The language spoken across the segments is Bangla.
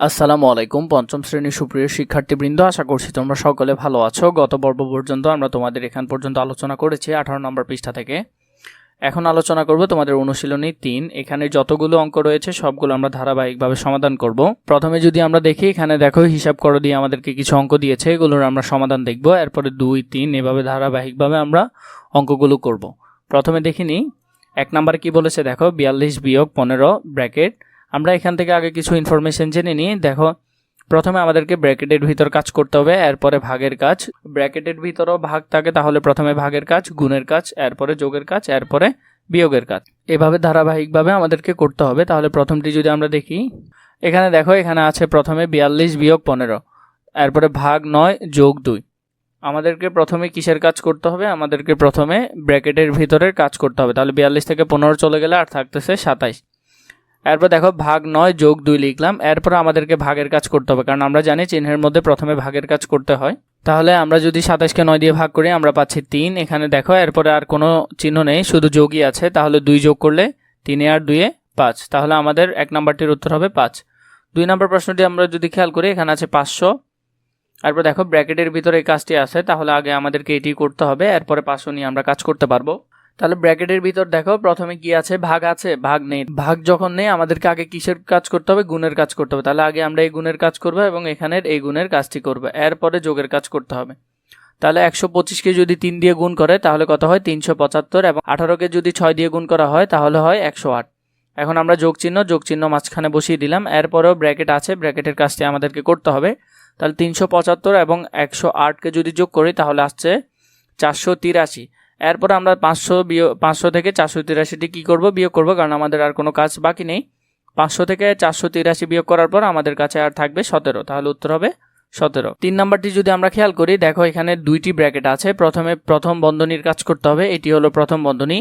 আসসালামু আলাইকুম, পঞ্চম শ্রেণির সুপ্রিয় শিক্ষার্থীবৃন্দ, আশা করছি তোমরা সকলে ভালো আছো। গত পর্ব পর্যন্ত আমরা তোমাদের এখান পর্যন্ত আলোচনা করেছি আঠারো নম্বর পৃষ্ঠা থেকে। এখন আলোচনা করব তোমাদের অনুশীলনী তিন। এখানে যতগুলো অঙ্ক রয়েছে, সবগুলো আমরা ধারাবাহিকভাবে সমাধান করব। প্রথমে যদি আমরা দেখি, এখানে দেখো, হিসাব করো দিয়ে আমাদেরকে কিছু অঙ্ক দিয়েছে, এগুলোর আমরা সমাধান দেখব। এরপরে দুই, তিন, এভাবে ধারাবাহিকভাবে আমরা অঙ্কগুলো করব। প্রথমে দেখিনি এক নম্বরে কি বলেছে? দেখো, বিয়াল্লিশ বিয়োগ পনেরো, ব্র্যাকেট আমরা এখান থেকে আগে কিছু ইনফরমেশন জেনে নিই। দেখো, প্রথমে আমাদেরকে ব্র্যাকেটের ভিতর কাজ করতে হবে, এরপরে ভাগের কাজ। ব্র্যাকেটের ভিতরও ভাগ থাকে, তাহলে প্রথমে ভাগের কাজ, গুণের কাজ, এরপরে যোগের কাজ, এরপরে বিয়োগের কাজ। এভাবে ধারাবাহিকভাবে আমাদেরকে করতে হবে। তাহলে প্রথমটি যদি আমরা দেখি, এখানে দেখো, এখানে আছে প্রথমে বিয়াল্লিশ বিয়োগ পনেরো, এরপরে ভাগ নয়, যোগ দুই। আমাদেরকে প্রথমে কিসের কাজ করতে হবে? আমাদেরকে প্রথমে ব্র্যাকেটের ভিতরের কাজ করতে হবে। তাহলে বিয়াল্লিশ থেকে পনেরো চলে গেলে আর থাকতেছে সাতাইশ। এরপর দেখো ভাগ নয় যোগ দুই লিখলাম। এরপর আমাদেরকে ভাগের কাজ করতে হবে, কারণ আমরা জানি চিহ্নের মধ্যে প্রথমে ভাগের কাজ করতে হয়। তাহলে আমরা যদি সাতাশকে নয় দিয়ে ভাগ করি, আমরা পাচ্ছি তিন। এখানে দেখো, এরপরে আর কোনো চিহ্ন নেই, শুধু যোগই আছে। তাহলে দুই যোগ করলে তিনে আর দুইয়ে পাঁচ। তাহলে আমাদের এক নাম্বারটির উত্তর হবে পাঁচ। দুই নম্বর প্রশ্নটি আমরা যদি খেয়াল করি, এখানে আছে পাঁচশো। এরপর দেখো, ব্র্যাকেটের ভিতরে এই কাজটি আছে, তাহলে আগে আমাদেরকে এটি করতে হবে। এরপরে পাঁচশো নিয়ে আমরা কাজ করতে পারব। তাহলে ব্র্যাকেটের ভিতর দেখো, প্রথমে কি আছে? ভাগ আছে, ভাগ নেই। ভাগ যখন নেই, আমাদেরকে আগে কিসের কাজ করতে হবে? গুণের কাজ করতে হবে। তাহলে আগে আমরা এই গুণের কাজ করব এবং এখানের এই গুণের কাজটি করব। এরপরে যোগের কাজ করতে হবে। তাহলে একশো পঁচিশকে যদি তিন দিয়ে গুণ করে, তাহলে কত হয়? তিনশো পঁচাত্তর এবং আঠারোকে যদি ছয় দিয়ে গুণ করা হয়, তাহলে হয় একশো আট। এখন আমরা যোগ চিহ্ন যোগ চিহ্ন মাঝখানে বসিয়ে দিলাম। এরপরেও ব্র্যাকেট আছে, ব্র্যাকেটের কাজটি আমাদেরকে করতে হবে। তাহলে তিনশো পঁচাত্তর এবং একশো আটকে যদি যোগ করি, তাহলে আসছে চারশো তিরাশি। এরপর আমরা পাঁচশো বিয়োগ পাঁচশো থেকে চারশো তিরাশিটি কী করব, বিয়োগ করব, কারণ আমাদের আর কোনো কাজ বাকি নেই। পাঁচশো থেকে চারশো তিরাশি বিয়োগ করার পর আমাদের কাছে আর থাকবে সতেরো, তাহলে উত্তর হবে সতেরো। তিন নাম্বারটি যদি আমরা খেয়াল করি, দেখো এখানে দুইটি ব্র্যাকেট আছে। প্রথমে প্রথম বন্ধনীর কাজ করতে হবে, এটি হলো প্রথম বন্ধনী,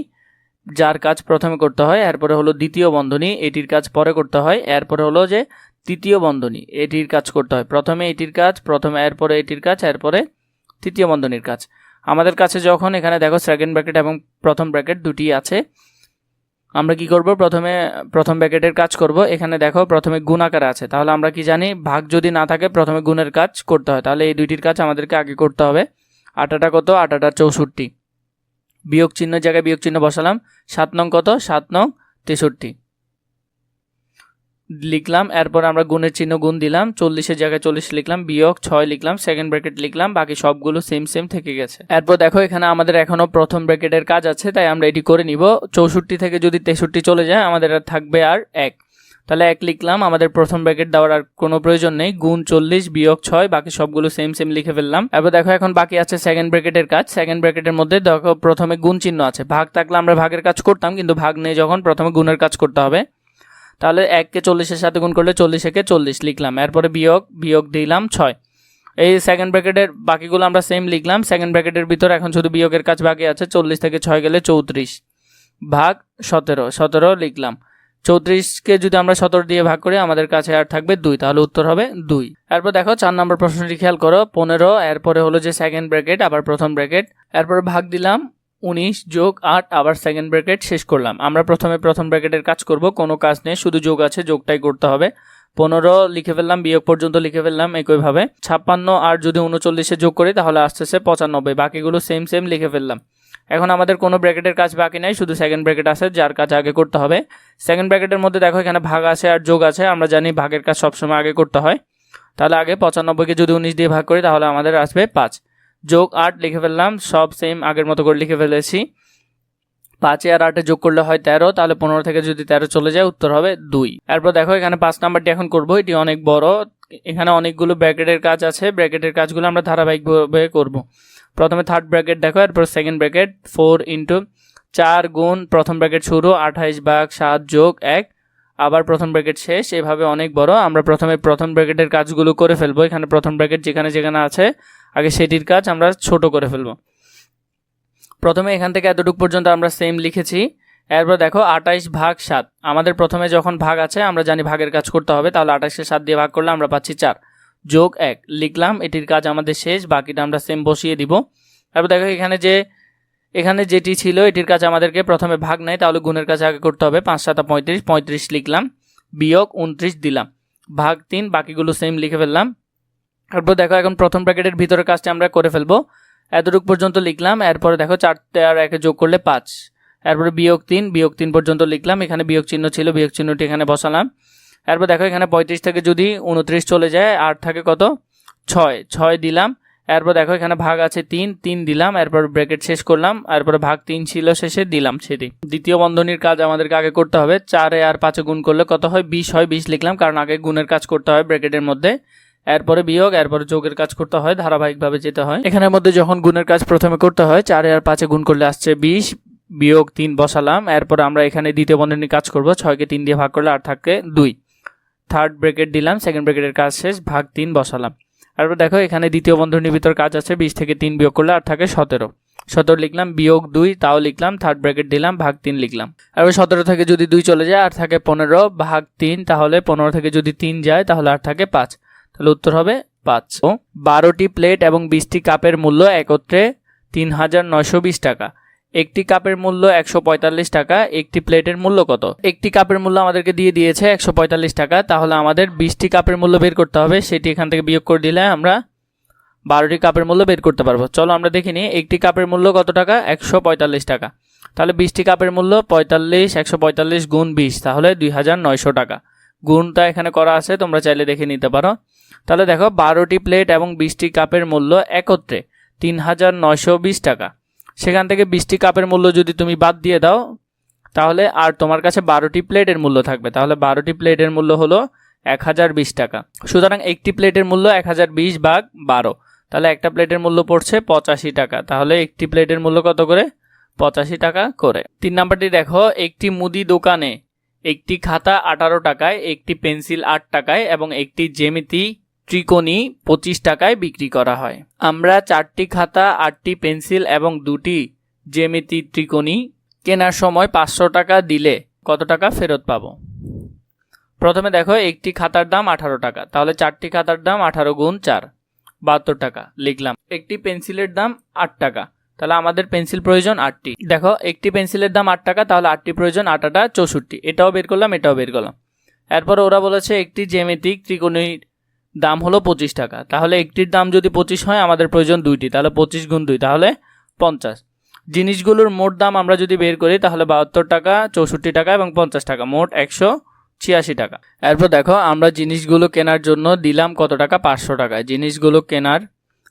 যার কাজ প্রথমে করতে হয়, এরপরে হলো দ্বিতীয় বন্ধনী, এটির কাজ পরে করতে হয়, এরপরে হলো যে তৃতীয় বন্ধনী, এটির কাজ করতে হয়। প্রথমে এটির কাজ, প্রথমে এরপরে এটির কাজ, এরপরে তৃতীয় বন্ধনীর কাজ। আমাদের কাছে যখন এখানে দেখো সেকেন্ড ব্র্যাকেট এবং প্রথম ব্র্যাকেট দুটি আছে, আমরা কি করব? প্রথমে, প্রথম ব্র্যাকেটের কাজ করব। এখানে দেখো প্রথমে গুণ আকারে আছে। তাহলে আমরা কি জানি? ভাগ যদি না থাকে, প্রথমে গুণের কাজ করতে হয়। তাহলে এই দুইটির কাজ আমাদেরকে আগে করতে হবে। আটাটা কত? আটাটা চৌষট্টি। বিয়োগ চিহ্নের জায়গায় বিয়োগ চিহ্ন বসালাম। সাত নং কত? সাত নং তেষট্টি। লিখলাম, এরপর আমরা গুণের চিহ্ন গুণ দিলাম, চল্লিশের জায়গায় চল্লিশ লিখলাম, বিয়োগ ছয় লিখলাম সেকেন্ড ব্র্যাকেট লিখলাম, বাকি সবগুলো সেম সেম থেকে গেছে। এরপর দেখো, এখানে আমাদের এখনও প্রথম ব্র্যাকেটের কাজ আছে, তাই আমরা এটি করে নিব। চৌষট্টি থেকে যদি তেষট্টি চলে যায়, আমাদের আর থাকবে আর এক। তাহলে এক লিখলাম, আমাদের প্রথম ব্র্যাকেট দেওয়ার আর কোনো প্রয়োজন নেই, গুণ চল্লিশ, বিয়োগ ছয়, বাকি সবগুলো সেম সেম লিখে ফেললাম। এবার দেখো, এখন বাকি আছে সেকেন্ড ব্র্যাকেটের কাজ। সেকেন্ড ব্র্যাকেটের মধ্যে দেখো, প্রথমে গুণ চিহ্ন আছে। ভাগ থাকলে আমরা ভাগের কাজ করতাম, কিন্তু ভাগ নেই যখন, প্রথমে গুণের কাজ করতে হবে। তাহলে এককে চল্লিশের সাথে গুণ করলে চল্লিশ একে চল্লিশ লিখলাম। এরপরে বিয়োগ বিয়োগ দিলাম ছয়। এই সেকেন্ড ব্র্যাকেটের বাকিগুলো আমরা সেম লিখলাম। সেকেন্ড ব্র্যাকেটের ভিতর এখন শুধু বিয়োগের কাজ বাকি আছে। চল্লিশ থেকে ছয় গেলে চৌত্রিশ ভাগ সতেরো। সতেরো লিখলাম। চৌত্রিশকে যদি আমরা সতেরো দিয়ে ভাগ করি, আমাদের কাছে আর থাকবে দুই। তাহলে উত্তর হবে দুই। এরপর দেখো চার নম্বর প্রশ্নটি খেয়াল করো, পনেরো। এরপরে হলো যে সেকেন্ড ব্র্যাকেট আবার প্রথম ব্র্যাকেট এরপরে ভাগ দিলাম উনিশ যোগ আট, আবার সেকেন্ড ব্র্যাকেট শেষ করলাম। আমরা প্রথমে প্রথম ব্র্যাকেটের কাজ করব, কোনো কাজ নেই, শুধু যোগ আছে, যোগটাই করতে হবে। পনেরো লিখে ফেললাম, বিয়োগ পর্যন্ত লিখে ফেললাম একইভাবে। ছাপ্পান্ন আর যদি উনচল্লিশে যোগ করি, তাহলে আসতেছে পঁচানব্বই, বাকিগুলো সেম সেম লিখে ফেললাম। এখন আমাদের কোনো ব্র্যাকেটের কাজ বাকি নাই, শুধু সেকেন্ড ব্র্যাকেট আছে, যার কাজ আগে করতে হবে। সেকেন্ড ব্র্যাকেটের মধ্যে দেখো এখানে ভাগ আছে আর যোগ আছে, আমরা জানি ভাগের কাজ সবসময় আগে করতে হয়। তাহলে আগে পঁচানব্বইকে যদি উনিশ দিয়ে ভাগ করি, তাহলে আমাদের আসবে পাঁচ। যোগ আট লিখে ফেললাম, সব সেম আগের মতো করে লিখে ফেলেছি। পাঁচে আর আটে যোগ করলে হয় তেরো, তাহলে পনেরো থেকে যদি তেরো চলে যায়, উত্তর হবে দুই। এরপর দেখো, এখানে পাঁচ নাম্বারটি এখন করব, এটি অনেক বড়। এখানে অনেকগুলো ব্র্যাকেটের কাজ আছে, ব্র্যাকেটের কাজগুলো আমরা ধারাবাহিকভাবে করব। প্রথমে থার্ড ব্র্যাকেট দেখো, এরপর সেকেন্ড ব্র্যাকেট ফোর ইন্টু চার গুণ প্রথম ব্র্যাকেট শুরু, আঠাইশ ভাগ সাত যোগ এক। আবার প্রথম ব্র্যাকেট শেষ, এভাবে অনেক বড়। আমরা প্রথমে প্রথম ব্র্যাকেটের কাজগুলো করে ফেলব। এখানে প্রথম ব্র্যাকেট যেখানে যেখানে আছে, আগে সেটির কাজ আমরা ছোট করে ফেলব। প্রথমে এখান থেকে এতটুকু পর্যন্ত আমরা সেম লিখেছি। এরপর দেখো, আঠাইশ ভাগ সাত। আমাদের প্রথমে যখন ভাগ আছে, আমরা জানি ভাগের কাজ করতে হবে, তাহলে আঠাইশকে সাত দিয়ে ভাগ করলে আমরা পাচ্ছি চার। যোগ এক, লিখলাম, এটির কাজ আমাদের শেষ, বাকিটা আমরা সেম বসিয়ে দিব। তারপর দেখো, এখানে যে এখানে যেটি ছিল, এটির কাছে আমাদেরকে প্রথমে ভাগ নেয় তাহলে গুণের কাছে আগে করতে হবে পাঁচ, সাতা পঁয়ত্রিশ পঁয়ত্রিশ লিখলাম, বিয়োগ উনত্রিশ দিলাম, ভাগ তিন, বাকিগুলো সেম লিখে ফেললাম। তারপর দেখো এখন প্রথম ব্র্যাকেটের ভিতরের কাজটা আমরা করে ফেলব। এতটুকু পর্যন্ত লিখলাম, এরপরে দেখো চারটে আর একে যোগ করলে পাঁচ। এরপরে বিয়োগ তিন বিয়োগ তিন পর্যন্ত লিখলাম, এখানে বিয়োগ চিহ্ন ছিল, বিয়োগ চিহ্নটি এখানে বসালাম। এরপর দেখো এখানে পঁয়ত্রিশ থেকে যদি উনত্রিশ চলে যায় আর থাকে কত? ছয় ছয় দিলাম এরপর দেখো এখানে ভাগ আছে তিন তিন দিলাম, এরপর ব্র্যাকেট শেষ করলাম, এরপরে ভাগ তিন ছিল শেষে দিলাম সেটি। দ্বিতীয় বন্ধনীর কাজ আমাদেরকে আগে করতে হবে, চারে আর পাঁচে গুণ করলে কত হয়? বিশ হয়, বিশ লিখলাম, কারণ আগে গুণের কাজ করতে হয় ব্র্যাকেটের মধ্যে। এরপরে বিয়োগ, এরপরে যোগের কাজ করতে হয়, ধারাবাহিকভাবে যেতে হয়। এখানের মধ্যে যখন গুণের কাজ প্রথমে করতে হয়, চারে আর পাঁচে গুণ করলে আসছে বিশ, বিয়োগ তিন বসালাম, এরপর আমরা এখানে দ্বিতীয় বন্ধনীর কাজ করব, ছয়কে তিন দিয়ে ভাগ করলে আর থাকে দুই। থার্ড ব্রেকেট দিলাম সেকেন্ড ব্রেকেটের কাজ শেষ, ভাগ তিন বসালাম। তারপর দেখো, এখানে দ্বিতীয় বন্ধনীর ভিতর কাজ আছে, বিশ থেকে তিন বিয়োগ করলে আর থাকে সতেরো। সতেরো লিখলাম, বিয়োগ দুই, তাও লিখলাম থার্ড ব্র্যাকেট দিলাম, ভাগ তিন লিখলাম। তারপর সতেরো থেকে যদি দুই চলে যায় আর থাকে পনেরো, ভাগ তিন, তাহলে পনেরো থেকে যদি তিন যায়, তাহলে আর থাকে পাঁচ। তাহলে উত্তর হবে পাঁচ। ও বারোটি প্লেট এবং বিশটি কাপের মূল্য একত্রে তিন হাজার নয়শো বিশ টাকা। একটি কাপের মূল্য একশো পঁয়তাল্লিশ টাকা, একটি প্লেটের মূল্য কত? একটি কাপের মূল্য আমাদেরকে দিয়ে দিয়েছে একশো পঁয়তাল্লিশ টাকা, তাহলে আমাদের বিশটি কাপের মূল্য বের করতে হবে, সেটি এখান থেকে বিয়োগ করে দিলে আমরা বারোটি কাপের মূল্য বের করতে পারব। চলো আমরা দেখি নিই, একটি কাপের মূল্য কত টাকা? একশো পঁয়তাল্লিশ টাকা। তাহলে বিশটি কাপের মূল্য পঁয়তাল্লিশ, একশো পঁয়তাল্লিশ গুণ বিশ, তাহলে দুই হাজার নয়শো টাকা। গুণটা এখানে করা আছে, তোমরা চাইলে দেখে নিতে পারো। তাহলে দেখো, বারোটি প্লেট এবং বিশটি কাপের মূল্য একত্রে তিন হাজার নয়শো বিশ টাকা। সেখান থেকে বিশটি কাপের মূল্য যদি তুমি বাদ দিয়ে দাও, তাহলে আর তোমার কাছে বারোটি প্লেটের মূল্য থাকবে। তাহলে বারোটি প্লেটের মূল্য হলো এক হাজার বিশ টাকা। সুতরাং একটি প্লেটের মূল্য এক হাজার বিশ ভাগ বারো। তাহলে একটা প্লেটের মূল্য পড়ছে পঁচাশি টাকা। তাহলে একটি প্লেটের মূল্য কত করে? পঁচাশি টাকা করে। তিন নাম্বারটি দেখো, একটি মুদি দোকানে একটি খাতা আঠারো টাকায়, একটি পেন্সিল আট টাকায় এবং একটি জ্যামিতি ত্রিকোণী পঁচিশ টাকায় বিক্রি করা হয়। আমরা চারটি খাতা, আটটি পেন্সিল এবং দুটি জ্যামিতি ত্রিকোণী কেনার সময় পাঁচশো টাকা দিলে কত টাকা ফেরত পাবো? প্রথমে দেখো, একটি খাতার দাম আঠারো টাকা। তাহলে চারটি খাতার দাম আঠারো গুণ চার, বাহাত্তর টাকা লিখলাম। একটি পেন্সিলের দাম আট টাকা। তাহলে আমাদের পেন্সিল প্রয়োজন আটটি। দেখো, একটি পেন্সিলের দাম আট টাকা, তাহলে আটটি প্রয়োজন আট আটা চৌষট্টি। এটাও বের করলাম, এটাও বের করলাম। এরপর ওরা বলেছে, একটি জ্যামিতিক ত্রিকোণীর দাম হলো পঁচিশ টাকা। তাহলে একটির দাম যদি পঁচিশ হয়, আমাদের প্রয়োজন দুইটি। তাহলে পঁচিশ গুণ দুই, তাহলে পঞ্চাশ। জিনিসগুলোর মোট দাম আমরা যদি বের করি, তাহলে বাহাত্তর টাকা, চৌষট্টি টাকা এবং পঞ্চাশ টাকা। মোট একশো ছিয়াশি টাকা। এরপর দেখো, আমরা জিনিসগুলো কেনার জন্য দিলাম কত টাকা? পাঁচশো টাকা জিনিসগুলো কেনার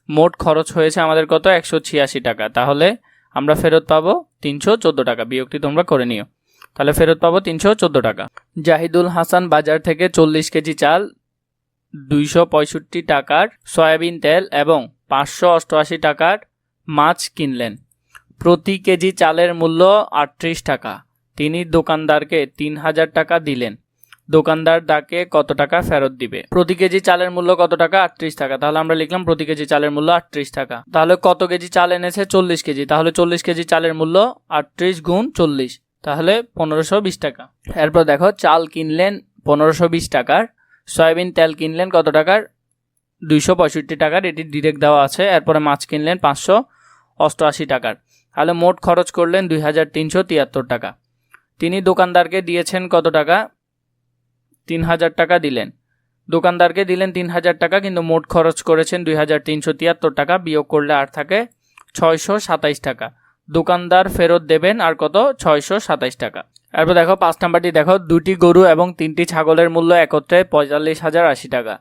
মোট খরচ হয়েছে আমাদের কত? একশো ছিয়াশি টাকা। তাহলে আমরা ফেরত পাবো তিনশো চোদ্দ টাকা। বিয়োগটি তোমরা করে নিও। তাহলে ফেরত পাবো তিনশো চোদ্দ টাকা। জাহিদুল হাসান বাজার থেকে চল্লিশ কেজি চাল দুইশো পঁয়ষট্টি টাকার সয়াবিন তেল এবং পাঁচশো অষ্টআশি টাকার মাছ কিনলেন। প্রতি কেজি চালের মূল্য আটত্রিশ টাকা। তিনি দোকানদারকে তিন হাজার টাকা দিলেন। দোকানদার তাকে কত টাকা ফেরত দিবে? প্রতি কেজি চালের মূল্য কত টাকা? আটত্রিশ টাকা। তাহলে আমরা লিখলাম প্রতি কেজি চালের মূল্য আটত্রিশ টাকা। তাহলে কত কেজি চাল এনেছে? চল্লিশ কেজি। তাহলে চল্লিশ কেজি চালের মূল্য আটত্রিশ গুণ চল্লিশ। তাহলে পনেরোশো বিশ টাকা। এরপর দেখো, চাল কিনলেন পনেরোশো বিশ টাকার সয়াবিন তেল কিনলেন কত টাকার? দুইশো পঁয়ষট্টি টাকার, এটি ডিরেক্ট দেওয়া আছে। এরপরে মাছ কিনলেন পাঁচশো অষ্টআশি টাকার। তাহলে মোট খরচ করলেন দুই হাজার তিনশো তিয়াত্তর টাকা। তিনি দোকানদারকে দিয়েছেন কত টাকা? তিন হাজার টাকা দিলেন। দোকানদারকে দিলেন তিন হাজার টাকা, কিন্তু মোট খরচ করেছেন দুই হাজার তিনশো তিয়াত্তর টাকা। বিয়োগ করলে আর থাকে ছয়শো সাতাইশ টাকা। দোকানদার ফেরত দেবেন আর কত? ছয়শো সাতাইশ টাকা। এরপর দেখো, পাঁচ নাম্বারটি দেখো, দুটি গরু এবং তিনটি ছাগলের মূল্য একত্রে পঁয়তাল্লিশ হাজার আশি টাকা।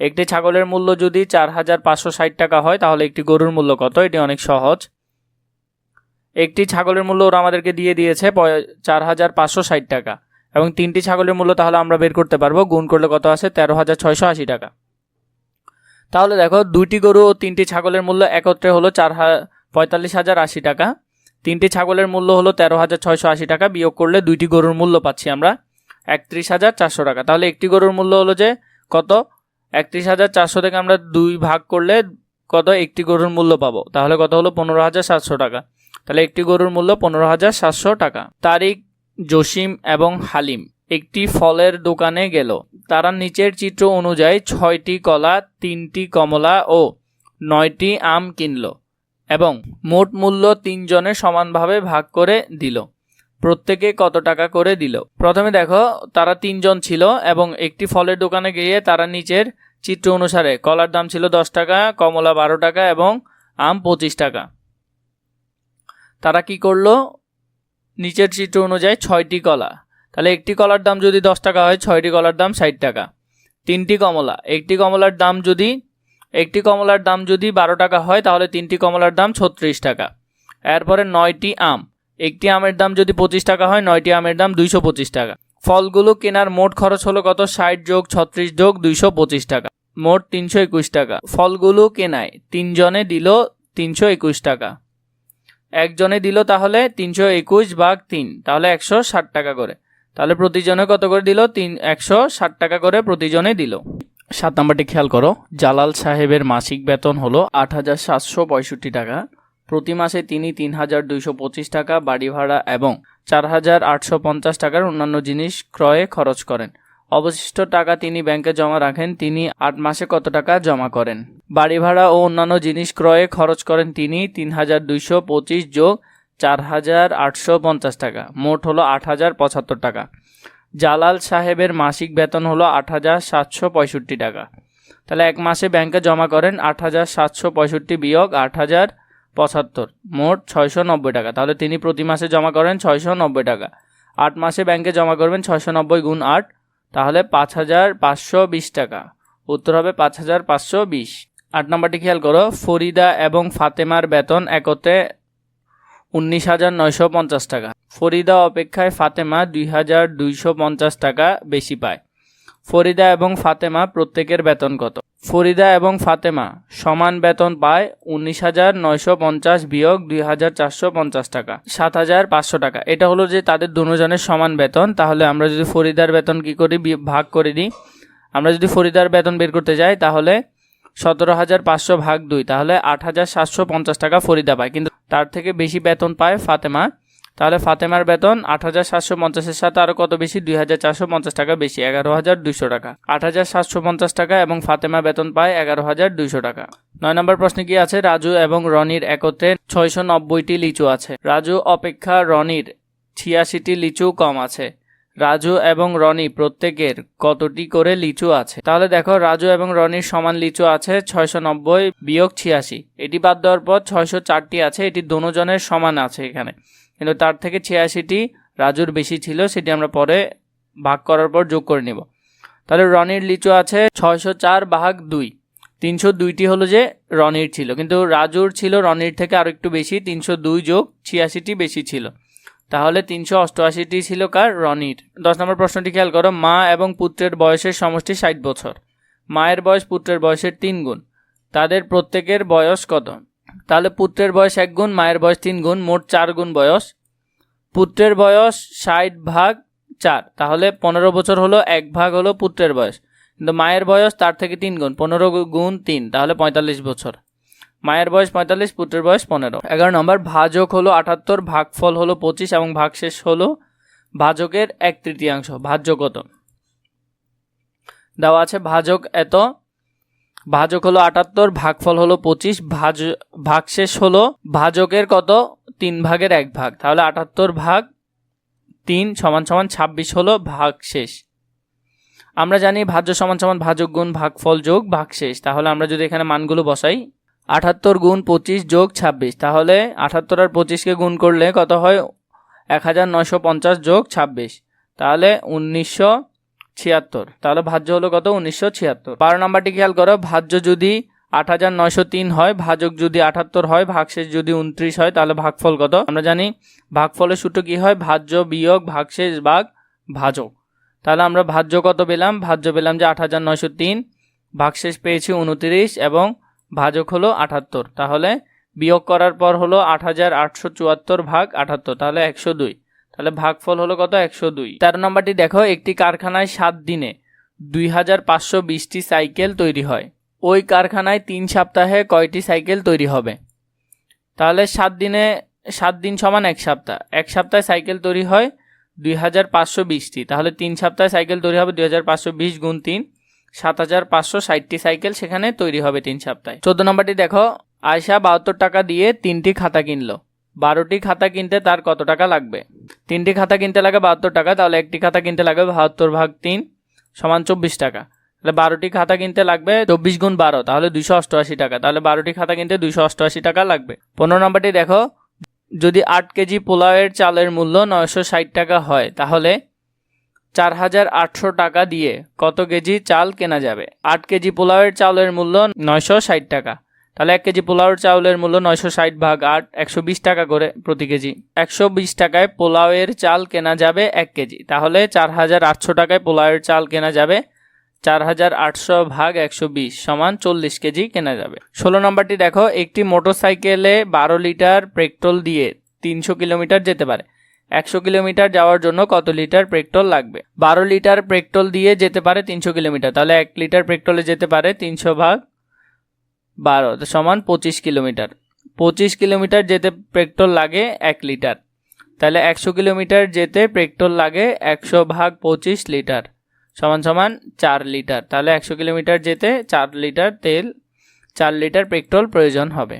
একটি ছাগলের মূল্য যদি চার হাজার পাঁচশো ষাট টাকা হয়, তাহলে একটি গরুর মূল্য কত? এটি অনেক সহজ। একটি ছাগলের মূল্য ওরা আমাদেরকে দিয়ে দিয়েছে চার হাজার পাঁচশো ষাট টাকা। এবং তিনটি ছাগলের মূল্য তাহলে আমরা বের করতে পারব, গুণ করলে কত আছে তেরো হাজার ছয়শো আশি টাকা। তাহলে দেখো, দুইটি গরু ও তিনটি ছাগলের মূল্য একত্রে হলো চার পঁয়তাল্লিশ হাজার আশি টাকা। তিনটি ছাগলের মূল্য হলো তেরো হাজার ছয়শো আশি টাকা, বিয়োগ করলে দুইটি গরুর মূল্য পাচ্ছি আমরা একত্রিশ হাজার চারশো টাকা। তাহলে একটি গরুর মূল্য হলো যে কত? একত্রিশ হাজার চারশো থেকে আমরা দুই ভাগ করলে কত? একটি গরুর মূল্য পাবো। তাহলে কত হলো? পনেরো হাজার সাতশো টাকা। তাহলে একটি গরুর মূল্য পনেরো হাজার সাতশো টাকা। তারিখ, জসিম এবং হালিম। একটি ফলের দোকানে গেল। তারা নিচের চিত্র অনুযায়ী ছয়টি কলা, তিনটি কমলা ও নয়টি আম কিনল। এবং মোট মূল্য তিনজনে সমানভাবে ভাগ করে দিল। প্রত্যেকে কত টাকা করে দিল? প্রথমে দেখো, তারা তিনজন ছিল এবং একটি ফলের দোকানে গিয়ে তারা নিচের চিত্র অনুসারে কলার দাম ছিল দশ টাকা, কমলা বারো টাকা এবং আম পঁচিশ টাকা। তারা কি করল? নিচের চিত্র অনুযায়ী ছয়টি কলা। তাহলে একটি কলার দাম যদি দশ টাকা হয়, ছয়টি কলার দাম ষাট টাকা। তিনটি কমলা। একটি কমলার দাম যদি একটি কমলার দাম যদি বারো টাকা হয়, তাহলে তিনটি কমলার দাম ছত্রিশ টাকা। এরপরে নয়টি আম। একটি আমের দাম যদি পঁচিশ টাকা হয়, নয়টি আমের দাম দুইশো পঁচিশ টাকা। ফলগুলো কেনার মোট খরচ হলো কত? ষাট যোগ ছত্রিশ যোগ দুইশো পঁচিশ টাকা। মোট তিনশো একুশ টাকা। ফলগুলো কেনায়। তিনজনে দিল তিনশো একুশ টাকা। একজনে দিল তাহলে তিনশো একুশ ভাগ তিন, তাহলে একশো ষাট টাকা করে। তাহলে প্রতিজনে কত করে দিল? তিন, একশো ষাট টাকা করে প্রতিজনে দিল। সাত নম্বরটি খেয়াল করো। জালাল সাহেবের মাসিক বেতন হলো আট হাজার সাতশো পঁয়ষট্টি টাকা। প্রতি মাসে তিনি তিন হাজার দুইশো পঁচিশ টাকা বাড়ি ভাড়া এবং চার হাজার আটশো পঞ্চাশ টাকার অন্যান্য জিনিস ক্রয়ে খরচ করেন। অবশিষ্ট টাকা তিনি ব্যাংকে জমা রাখেন, তিনি আট মাসে কত টাকা জমা করেন? বাড়ি ভাড়া ও অন্যান্য জিনিস ক্রয়ে খরচ করেন তিনি তিন হাজার দুইশো পঁচিশ যোগ চার হাজার আটশো পঞ্চাশ টাকা। মোট হলো আট হাজার পঁচাত্তর টাকা। জালাল সাহেবের মাসিক বেতন হলো আট হাজার সাতশো পঁয়ষট্টি টাকা। তাহলে এক মাসে ব্যাংকে জমা করেন আট হাজার সাতশো পঁয়ষট্টি বিয়োগ আট হাজার পঁচাত্তর, মোট ছয়শো নব্বই টাকা। তাহলে তিনি প্রতি মাসে জমা করেন ছয়শো নব্বই টাকা। আট মাসে ব্যাংকে জমা করবেন ছয়শো নব্বই গুণ আট, তাহলে পাঁচ হাজার পাঁচশো বিশ টাকা। উত্তর হবে পাঁচ হাজার পাঁচশো বিশ। আট নম্বরটি খেয়াল করো, ফরিদা এবং ফাতেমার বেতন একতে উনিশ হাজার নয়শো পঞ্চাশ টাকা। ফরিদা অপেক্ষায় ফাতেমা দুই হাজার দুইশো পঞ্চাশ টাকা বেশি পায়। ফরিদা এবং ফাতেমা প্রত্যেকের বেতন কত? ফরিদা এবং ফাতেমা সমান বেতন পায় উনিশ হাজার নয়শো পঞ্চাশ বিয়োগ দুই হাজার চারশো পঞ্চাশ টাকা, সাত হাজার পাঁচশো টাকা। এটা হলো যে তাদের দুজনের সমান বেতন। তাহলে আমরা যদি ফরিদার বেতন কি করি? ভাগ করে দিই। আমরা যদি ফরিদার বেতন বের করতে যাই, তাহলে সতেরো হাজার পাঁচশো ভাগ দুই, তাহলে আট হাজার সাতশো পঞ্চাশ টাকা ফরিদা পায়। কিন্তু তার থেকে বেশি বেতন পায় ফাতেমা। তাহলে ফাতেমার বেতন আট হাজার সাতশো পঞ্চাশের সাথে আরও কত বেশি? দুই হাজার চারশো পঞ্চাশ টাকা বেশি, এগারো হাজার দুইশো টাকা। আট হাজার সাতশো পঞ্চাশ টাকা এবং ফাতেমা বেতন পায় এগারো হাজার দুইশো টাকা। নয় নম্বর প্রশ্নে কি আছে? রাজু এবং রনির একত্রে ছয়শো নব্বইটি লিচু আছে। রাজু অপেক্ষা রনির ছিয়াশিটি লিচু কম আছে। রাজু এবং রনি প্রত্যেকের কতটি করে লিচু আছে? তাহলে দেখো, রাজু এবং রনির সমান লিচু আছে ছয়শো নব্বই বিয়োগ ছিয়াশি। এটি বাদ দেওয়ার পর ছয়শো চারটি আছে, এটি দোনোজনের সমান আছে এখানে। কিন্তু তার থেকে ছিয়াশিটি রাজুর বেশি ছিল, সেটি আমরা পরে ভাগ করার পর যোগ করে নিব। তাহলে রনির লিচু আছে ছয়শো চার ভাগ দুই। তিনশো দুইটি হলো যে রনির ছিল। কিন্তু রাজুর ছিল রনির থেকে আরও একটু বেশি তিনশো দুই যোগ ছিয়াশিটি বেশি ছিল। তাহলে তিনশো অষ্টআশিটি ছিল কার? রনির। দশ নম্বর প্রশ্নটি খেয়াল করো, মা এবং পুত্রের বয়সের সমষ্টি ষাট বছর। মায়ের বয়স পুত্রের বয়সের তিন গুণ। তাদের প্রত্যেকের বয়স কত? তাহলে পুত্রের বয়স এক গুণ, মায়ের বয়স তিন গুণ, মোট চার গুণ বয়স। পুত্রের বয়স ষাট ভাগ চার, তাহলে পনেরো বছর হলো এক ভাগ হলো পুত্রের বয়স। কিন্তু মায়ের বয়স তার থেকে তিন গুণ, পনেরো গুণ তিন, তাহলে পঁয়তাল্লিশ বছর। মায়ের বয়স পঁয়তাল্লিশ, পুত্রের বয়স পনেরো। এগারো নম্বর, ভাজক হলো আটাত্তর, ভাগফল হলো পঁচিশ এবং ভাগশেষ হলো ভাজকের এক তৃতীয়াংশ ভাজ্য কত দেওয়া আছে ভাজক এত, ভাজক হলো আটাত্তর, ভাগফল হলো পঁচিশ, ভাজ, ভাগশেষ হলো ভাজকের কত? তিন ভাগের এক ভাগ। তাহলে আটাত্তর ভাগ তিন সমান সমান ছাব্বিশ হলো ভাগশেষ। আমরা জানি ভাজ্য সমান সমান ভাজক গুণ ভাগফল যোগ ভাগশেষ। তাহলে আমরা যদি এখানে মানগুলো বসাই আটাত্তর গুণ পঁচিশ যোগ ছাব্বিশ। তাহলে আটাত্তর আর পঁচিশকে গুণ করলে কত হয়? এক হাজার নয়শো পঞ্চাশ যোগ ছাব্বিশ। তাহলে উনিশশো ছিয়াত্তর। তাহলে ভাজ্য হলো কত? উনিশশো ছিয়াত্তর। বারো নাম্বারটি খেয়াল করো, ভাজ্য যদি আট হাজার নয়শো তিন হয়, ভাজক যদি আটাত্তর হয়, ভাগশেষ যদি উনত্রিশ হয়, তাহলে ভাগফল কত? আমরা জানি ভাগফলের সূত্র কি হয়? ভাজ্য বিয়োগ ভাগশেষ ভাগ ভাজক। তাহলে আমরা ভাজ্য কত পেলাম? ভাজ্য পেলাম যে আট হাজার নয়শো তিন, ভাগশেষ পেয়েছি উনত্রিশ এবং ভাজক হলো আটাত্তর। তাহলে বিয়োগ করার পর হলো আট হাজার আটশো চুয়াত্তর ভাগ আটাত্তর, তাহলে একশো দুই। তাহলে ভাগফল হলো কত? একশো দুই। তেরো নম্বরটি দেখো, একটি কারখানায় সাত দিনে দুই হাজার পাঁচশো বিশটি সাইকেল তৈরি হয়। ওই কারখানায় তিন সপ্তাহে কয়টি সাইকেল তৈরি হবে? তাহলে সাত দিনে, সাত দিন সমান এক সপ্তাহ। এক সপ্তাহে সাইকেল তৈরি হয় দুই হাজার পাঁচশো বিশটি। তাহলে তিন সপ্তাহে সাইকেল তৈরি হবে দুই হাজার পাঁচশো বিশ গুণ তিন। সাত হাজার পাঁচশো ষাটটি সাইকেল সেখানে তৈরি হবে তিন সপ্তাহে। চোদ্দ নম্বরটি দেখো আয়সা বাহাত্তর টাকা দিয়ে তিনটি খাতা কিনলো। বারোটি খাতা কিনতে তার কত টাকা লাগবে? তিনটি খাতা কিনতে লাগে বাহাত্তর টাকা, তাহলে একটি খাতা কিনতে লাগবে বাহাত্তর ভাগ তিন সমান চব্বিশ টাকা। তাহলে বারোটি খাতা কিনতে লাগবে চব্বিশ গুণ বারো, তাহলে দুইশো অষ্টআশি টাকা। তাহলে বারোটি খাতা কিনতে দুইশো অষ্টআশি টাকা লাগবে। পনেরো নম্বরটি দেখো, যদি আট কেজি পোলাওয়ের চালের মূল্য নয়শো ষাট টাকা হয়, তাহলে চার হাজার আটশো টাকা দিয়ে কত কেজি চাল কেনা যাবে? আট কেজি পোলাওয়ের চাউলের মূল্য নয়শো ষাট টাকা। তাহলে এক কেজি পোলাওয়ের চাউলের মূল্য নয়শো ষাট ভাগ আট, একশো বিশ টাকা করে প্রতি কেজি। একশো বিশ টাকায় পোলাওয়ের চাল কেনা যাবে এক কেজি। তাহলে চার হাজার আটশো টাকায় পোলাওয়ের চাল কেনা যাবে চার হাজার আটশো ভাগ একশো বিশ সমান চল্লিশ কেজি কেনা যাবে। ষোলো নম্বরটি দেখো, একটি মোটরসাইকেলে বারো লিটার পেট্রোল দিয়ে তিনশো কিলোমিটার যেতে পারে। একশো কিলোমিটার যাওয়ার জন্য কত লিটার পেট্রোল লাগবে? বারো লিটার পেট্রোল দিয়ে যেতে পারে তিনশো কিলোমিটার। তাহলে এক লিটার পেট্রোলে যেতে পারে তিনশো ভাগ বারো সমান পঁচিশ কিলোমিটার। পঁচিশ কিলোমিটার যেতে পেট্রোল লাগে এক লিটার। তাহলে একশো কিলোমিটার যেতে পেট্রোল লাগে একশো ভাগ পঁচিশ লিটার, সমান সমান চার লিটার। তাহলে একশো কিলোমিটার যেতে চার লিটার তেল, চার লিটার পেট্রোল প্রয়োজন হবে।